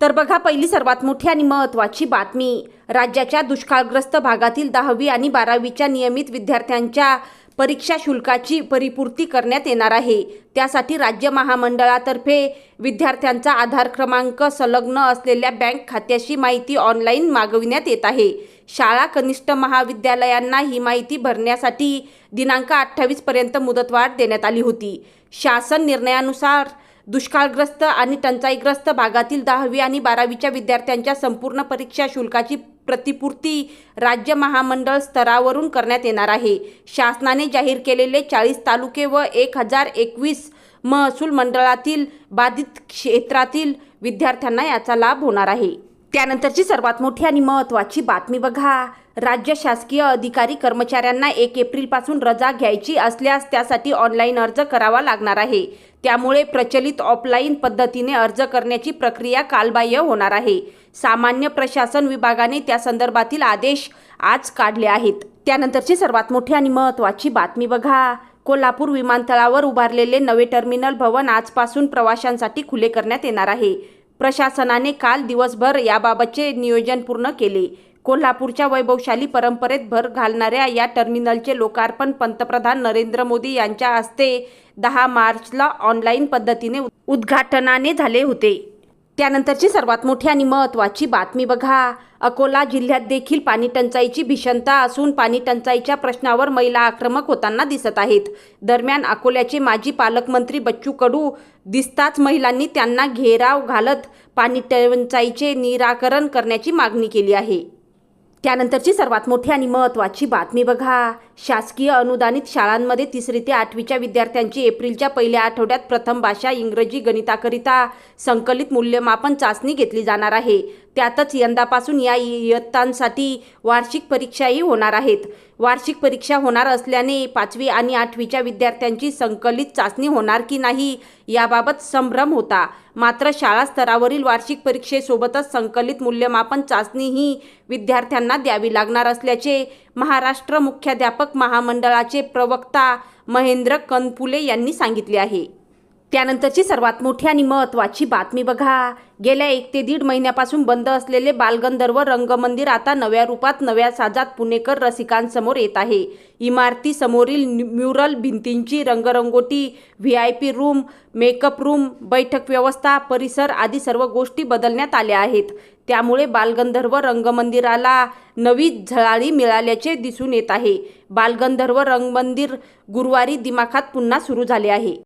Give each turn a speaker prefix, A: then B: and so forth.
A: तर बघा पहिली सर्वात मोठी आणि महत्त्वाची बातमी. राज्याच्या दुष्काळग्रस्त भागातील दहावी आणि बारावीच्या नियमित विद्यार्थ्यांच्या परीक्षा शुल्काची परिपूर्ती करण्यात येणार आहे. त्यासाठी राज्य महामंडळातर्फे विद्यार्थ्यांचा आधार क्रमांक संलग्न असलेल्या बँक खात्याशी माहिती ऑनलाईन मागविण्यात येत आहे. शाळा कनिष्ठ महाविद्यालयांना ही माहिती भरण्यासाठी दिनांक अठ्ठावीसपर्यंत मुदतवाढ देण्यात आली होती. शासन निर्णयानुसार दुष्काळग्रस्त आणि टंचाईग्रस्त भागातील दहावी आणि बारावीच्या विद्यार्थ्यांच्या संपूर्ण परीक्षा शुल्काची प्रतिपूर्ती राज्य महामंडळ स्तरावरून करण्यात येणार आहे. शासनाने जाहीर केलेले चाळीस तालुके व एक हजार एकवीस महसूल मंडळातील बाधित क्षेत्रातील विद्यार्थ्यांना याचा लाभ होणार आहे. त्यानंतरची सर्वात मोठी आणि महत्त्वाची बातमी बघा. राज्य शासकीय अधिकारी कर्मचाऱ्यांना एक एप्रिलपासून रजा घ्यायची असल्यास त्यासाठी ऑनलाईन अर्ज करावा लागणार आहे. त्यामुळे प्रचलित ऑफलाईन पद्धतीने अर्ज करण्याची प्रक्रिया कालबाह्य होणार आहे. सामान्य प्रशासन विभागाने त्या संदर्भातील आदेश आज काढले आहेत. त्यानंतरची सर्वात मोठी आणि महत्त्वाची बातमी बघा. कोल्हापूर विमानतळावर उभारलेले नवे टर्मिनल भवन आजपासून प्रवाशांसाठी खुले करण्यात येणार आहे. प्रशासनाने काल दिवसभर याबाबतचे नियोजन पूर्ण केले. कोल्हापूरच्या वैभवशाली परंपरेत भर घालणाऱ्या या टर्मिनलचे लोकार्पण पंतप्रधान नरेंद्र मोदी यांच्या हस्ते दहा मार्चला ऑनलाईन पद्धतीने उद्घाटनाने झाले होते. त्यानंतरची सर्वात मोठी आणि महत्त्वाची बातमी बघा. अकोला जिल्ह्यात देखील पाणी टंचाईची भीषणता असून पाणी टंचाईच्या प्रश्नावर महिला आक्रमक होताना दिसत आहेत. दरम्यान अकोल्याचे माजी पालकमंत्री बच्चू कडू दिसताच महिलांनी त्यांना घेराव घालत पाणी टंचाईचे निराकरण करण्याची मागणी केली आहे. त्यानंतरची सर्वात मोठी आणि महत्त्वाची बातमी बघा. शासकीय अनुदानित शाळांमध्ये तिसरी ते आठवीच्या विद्यार्थ्यांची एप्रिलच्या पहिल्या आठवड्यात प्रथम भाषा इंग्रजी गणिताकरिता संकलित मूल्यमापन चाचणी घेतली जाणार आहे. त्यातच यंदापासून या इयत्तांसाठी वार्षिक परीक्षाही होणार आहेत. वार्षिक परीक्षा होणार असल्याने पाचवी आणि आठवीच्या विद्यार्थ्यांची संकलित चाचणी होणार की नाही याबाबत संभ्रम होता. मात्र शाळा स्तरावरील वार्षिक परीक्षेसोबतच संकलित मूल्यमापन चाचणीही विद्यार्थ्यांना द्यावी लागणार असल्याचे महाराष्ट्र मुख्याध्यापक महामंडळाचे प्रवक्ता महेंद्र कनपुले यांनी सांगितले आहे. त्यानंतरची सर्वात मोठी आणि महत्त्वाची बातमी बघा. गेल्या एक ते दीड महिन्यापासून बंद असलेले बालगंधर्व रंगमंदिर आता नव्या रूपात नव्या साजात पुणेकर रसिकांसमोर येत आहे. इमारतीसमोरील म्युरल भिंतींची रंगरंगोटी V I P room makeup room बैठक व्यवस्था परिसर आदी सर्व गोष्टी बदलण्यात आल्या आहेत. त्यामुळे बालगंधर्व रंगमंदिराला नवी झळाळी मिळाल्याचे दिसून येत आहे. बालगंधर्व रंगमंदिर गुरुवारी दिमाखात पुन्हा सुरू झाले आहे.